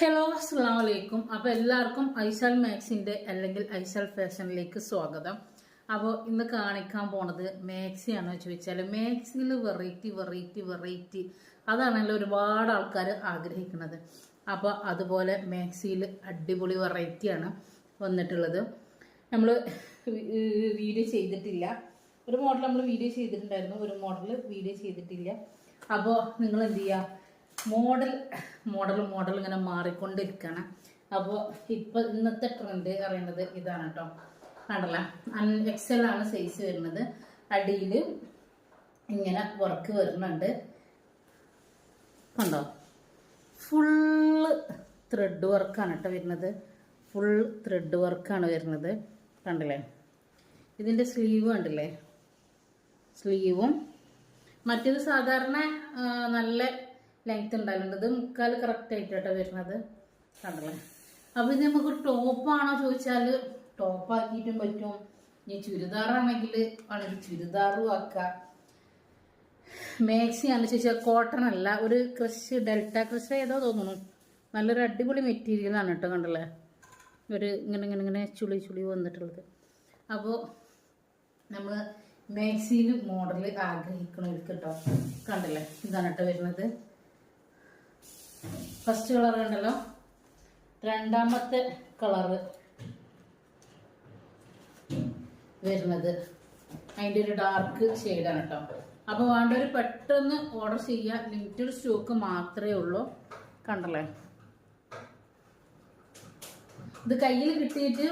Hello അസ്സാം വലൈക്കും അപ്പോൾ എല്ലാവർക്കും ഐശാൽ മാക്സിന്റെ അല്ലെങ്കിൽ ഐശാൽ ഫാഷനിലേക്ക് സ്വാഗതം. അപ്പോൾ ഇന്ന് കാണിക്കാൻ പോണത് മാക്സിയാണോ ചോദിച്ചാൽ മാക്സിയിൽ വെറൈറ്റി വെറൈറ്റി വെറൈറ്റി അതാണല്ലോ ഒരുപാട് ആൾക്കാർ ആഗ്രഹിക്കുന്നത്. അപ്പോൾ അതുപോലെ മാക്സിയിൽ അടിപൊളി വെറൈറ്റിയാണ് വന്നിട്ടുള്ളത്. നമ്മൾ വീഡിയോ ചെയ്തിട്ടില്ല. ഒരു മോഡൽ നമ്മൾ വീഡിയോ ചെയ്തിട്ടുണ്ടായിരുന്നു. ഒരു മോഡൽ വീഡിയോ ചെയ്തിട്ടില്ല. അപ്പോൾ നിങ്ങൾ എന്ത് ചെയ്യുക മോഡൽ മോഡൽ മോഡൽ ഇങ്ങനെ മാറിക്കൊണ്ടിരിക്കുകയാണ് അപ്പോൾ ഇപ്പോൾ ഇന്നത്തെ ട്രെൻഡ് അറിയുന്നത് ഇതാണ് കേട്ടോ കണ്ടല്ല? എക്സൽ ആണ് സൈസ് വരുന്നത്. അടിയിൽ ഇങ്ങനെ വർക്ക് വരുന്നുണ്ട്. കണ്ടോ? ഫുള്ള് ത്രെഡ് വർക്കാണ് കേട്ടോ വരുന്നത്. ഫുൾ ത്രെഡ് വർക്കാണ് വരുന്നത്. കണ്ടില്ലേ? ഇതിന്റെ സ്ലീവ് കണ്ടില്ലേ? സ്ലീവും മറ്റേത് സാധാരണ നല്ല ലെങ്ത് ഉണ്ടാകുന്നുണ്ട് മുക്കാൽ കറക്റ്റ് ആയിട്ടാട്ടോ വരുന്നത്. കണ്ടല്ലേ? അപ്പൊ ഇത് നമുക്ക് ടോപ്പാണോ ചോദിച്ചാൽ ടോപ്പാക്കിയിട്ടും പറ്റും. ഇനി ചുരിദാറാണെങ്കിൽ ആണെങ്കിൽ ചുരിദാറും ആക്കാം. മാക്സി ആണ് ചോദിച്ചാൽ കോട്ടൺ അല്ല. ഒരു ക്രഷ് ഡെൽറ്റ ക്രഷ് ഏതോ തോന്നുന്നു. നല്ലൊരു അടിപൊളി മെറ്റീരിയൽ ആണ് കേട്ടോ കണ്ടല്ലേ? ഒരു ഇങ്ങനെ ഇങ്ങനെ ഇങ്ങനെ ചുളി ചുളി വന്നിട്ടുള്ളത്. അപ്പോൾ നമ്മൾ മാക്സിയിൽ മോഡൽ ആഗ്രഹിക്കണവർക്ക് കേട്ടോ കണ്ടല്ലേ? ഇതാണ് കേട്ടോ വരുന്നത്. ഫസ്റ്റ് കളർ ഉണ്ടല്ലോ. രണ്ടാമത്തെ കളറ് വരുന്നത്. അതിന്റെ ഒരു ഡാർക്ക് ഷെയ്ഡാണ് കേട്ടോ അപ്പോൾ വേണ്ടവർ പെട്ടെന്ന് ഓർഡർ ചെയ്യുക ലിമിറ്റഡ് സ്റ്റോക്ക് മാത്രമേ ഉള്ളൂ. കണ്ടല്ലേ? ഇത് കയ്യിൽ കിട്ടിയിട്ട്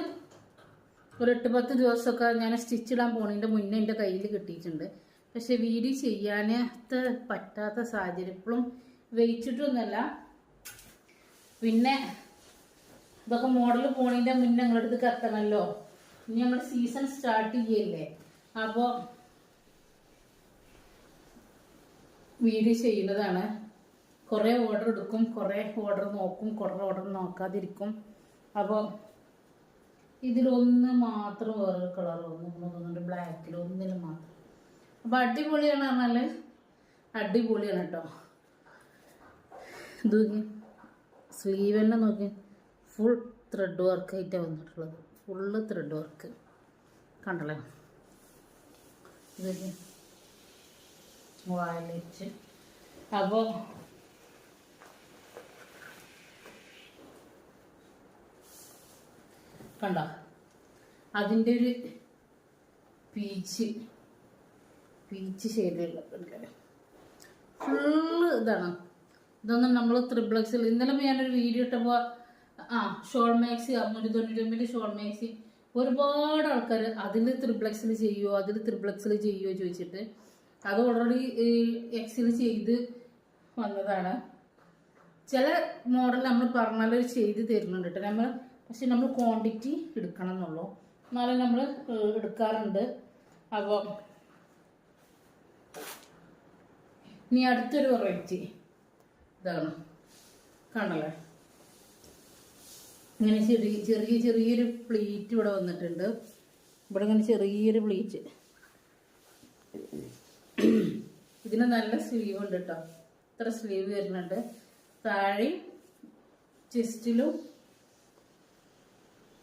ഒരു എട്ട് പത്ത് ദിവസമൊക്കെ ഞാൻ സ്റ്റിച്ച് ഇടാൻ പോണതിന്റെ മുന്നേ എന്റെ കയ്യിൽ കിട്ടിയിട്ടുണ്ട്. പക്ഷെ വീഡിയോ ചെയ്യാനത്ത് പറ്റാത്ത സാഹചര്യം. ഇപ്പോഴും വെയിച്ചിട്ടൊന്നുമല്ല. പിന്നെ ഇതൊക്കെ മോഡൽ പോണതിന്റെ മുന്നേ ഞങ്ങളടുത്ത് എത്തണമല്ലോ ഇനി നമ്മുടെ സീസൺ സ്റ്റാർട്ട് ചെയ്യല്ലേ. അപ്പോൾ വീഡിയോ ചെയ്യുന്നതാണ്. കുറേ ഓർഡർ എടുക്കും കുറേ ഓർഡർ നോക്കും കുറേ ഓർഡർ നോക്കാതിരിക്കും. അപ്പോൾ ഇതിലൊന്ന് മാത്രം വേറൊരു കളർ ഒന്ന് തോന്നുന്നുണ്ട് ബ്ലാക്കിൽ ഒന്നിന് മാത്രം. അപ്പോൾ അടിപൊളിയാണ് പറഞ്ഞാൽ അടിപൊളിയാണ് കേട്ടോ. ഇത് നോക്കി നോക്കി. ഫുൾ ത്രെഡ് വർക്ക് ആയിട്ടാണ് വന്നിട്ടുള്ളത്. ഫുള്ള് ത്രെഡ് വർക്ക് കണ്ടല്ലേ? വയലറ്റ് അപ്പോൾ കണ്ടോ? അതിന്റെ ഒരു പീച്ച് പീച്ച് ഷെയ്ഡുള്ള ഫുള്ള് ഇതാണ്. ഇതൊന്നും നമ്മൾ ത്രിപ്ലക്സിൽ ഇന്നലെ ഞാനൊരു വീഡിയോ ഇട്ടപ്പോൾ ആ ഷോൾ മാക്സി അറുന്നൂറ്റി തൊണ്ണൂറ്റി ഷോൾ മാക്സി ഒരുപാട് ആൾക്കാർ അതിൽ ത്രിപ്ലക്സിൽ ചെയ്യുമോ അതിൽ ത്രിപ്ലക്സിൽ ചെയ്യുമോ ചോദിച്ചിട്ട് അത് ഓൾറെഡി എക്സിൽ ചെയ്ത് വന്നതാണ്. ചില മോഡൽ നമ്മൾ പറഞ്ഞാൽ ചെയ്ത് തരുന്നുണ്ട് കേട്ടോ. നമ്മൾ പക്ഷെ നമ്മൾ ക്വാണ്ടിറ്റി എടുക്കണം എന്നുള്ളൂ എന്നാലും നമ്മൾ എടുക്കാറുണ്ട്. അപ്പോൾ ഇനി അടുത്തൊരു വെറൈറ്റി ഇതാണ്. കാണല്ലേ ഇങ്ങനെ ചെറിയ ചെറിയ ചെറിയൊരു പ്ലീറ്റ് ഇവിടെ വന്നിട്ടുണ്ട്. ഇവിടെ ഇങ്ങനെ ചെറിയൊരു പ്ലീറ്റ്. ഇതിന് നല്ല സ്ലീവ് ഉണ്ട് കേട്ടോ ഇത്ര സ്ലീവ് വരുന്നുണ്ട്. താഴെയും ചെസ്റ്റിലും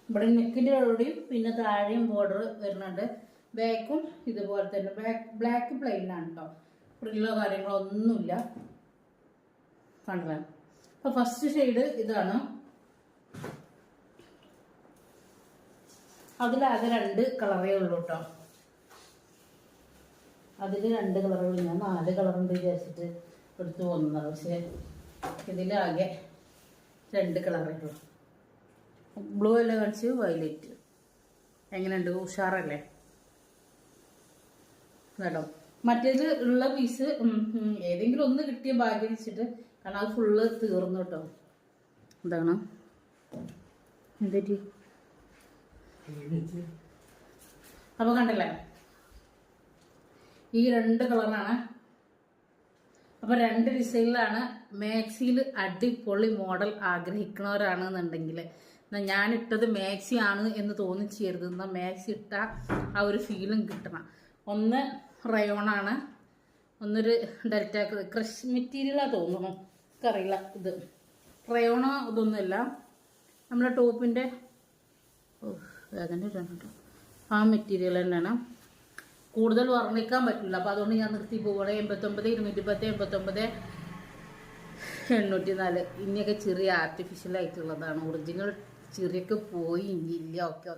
ഇവിടെ നെക്കിന്റെ അവിടെയും പിന്നെ താഴെയും ബോർഡർ വരുന്നുണ്ട്. ബാക്കും ഇതുപോലെ തന്നെ. ബ്ലാക്ക് ബ്ലാക്ക് പ്ലെയിൻ ആണ് കേട്ടോ ഫ്രില്ലോ കാര്യങ്ങളോ ഒന്നുമില്ല കണ്ടല്ലേ അപ്പൊ ഫസ്റ്റ് ഷെയ്ഡ് ഇതാണ്. അതിലാകെ രണ്ട് കളറേ ഉള്ളൂ കേട്ടോ അതിൽ രണ്ട് കളറേ ഉള്ളൂ. ഞാൻ നാല് കളറുണ്ട് വിചാരിച്ചിട്ട് എടുത്തു പോകുന്നതാണ് പക്ഷേ ഇതിലാകെ രണ്ട് കളറേ ഉള്ളൂ. ബ്ലൂ അല്ല കാണിച്ച് വയലറ്റ് എങ്ങനെയുണ്ട്? ഉഷാറല്ലേ? കേട്ടോ. മറ്റേത് ഉള്ള പീസ് ഏതെങ്കിലും ഒന്ന് കിട്ടിയ ഭാഗ്യം വെച്ചിട്ട് കാരണം അത് ഫുള്ള് തീർന്നു കേട്ടോ എന്താണ്? എന്തേറ്റി അപ്പൊ കണ്ടില്ലേ? ഈ രണ്ട് കളറാണ് അപ്പൊ രണ്ട് ഡിസൈനിലാണ് മാക്സിയിൽ അടിപൊളി മോഡൽ ആഗ്രഹിക്കണവരാണെന്നുണ്ടെങ്കിൽ എന്നാ ഞാൻ ഇട്ടത് മാക്സി ആണ് എന്ന് തോന്നിച്ചേരുത്. എന്നാൽ മാക്സി ഇട്ട ആ ഒരു ഫീലും കിട്ടണം. ഒന്ന് റയോണാണ് ഒന്നൊരു ഡെൽറ്റ ക്രഷ് മെറ്റീരിയലാണ് തോന്നുന്നു. എനിക്കറിയില്ല ഇത്. ക്രയോണോ ഇതൊന്നുമല്ല. നമ്മുടെ ടോപ്പിന്റെ വേദന ഇടാനുണ്ടോ ആ മെറ്റീരിയൽ തന്നെയാണ്. കൂടുതൽ വർണിക്കാൻ പറ്റില്ല. അപ്പോൾ അതുകൊണ്ട് ഞാൻ നിർത്തി പോവുകയാണ് എൺപത്തൊമ്പത് ഇരുന്നൂറ്റി പത്ത് എൺപത്തൊമ്പത് എണ്ണൂറ്റി നാല് ഇനിയൊക്കെ ചെറിയ ആർട്ടിഫിഷ്യൽ ആയിട്ടുള്ളതാണ്. ഒറിജിനൽ ചെറിയൊക്കെ പോയി ഇനി ഇല്ല. ഒക്കെ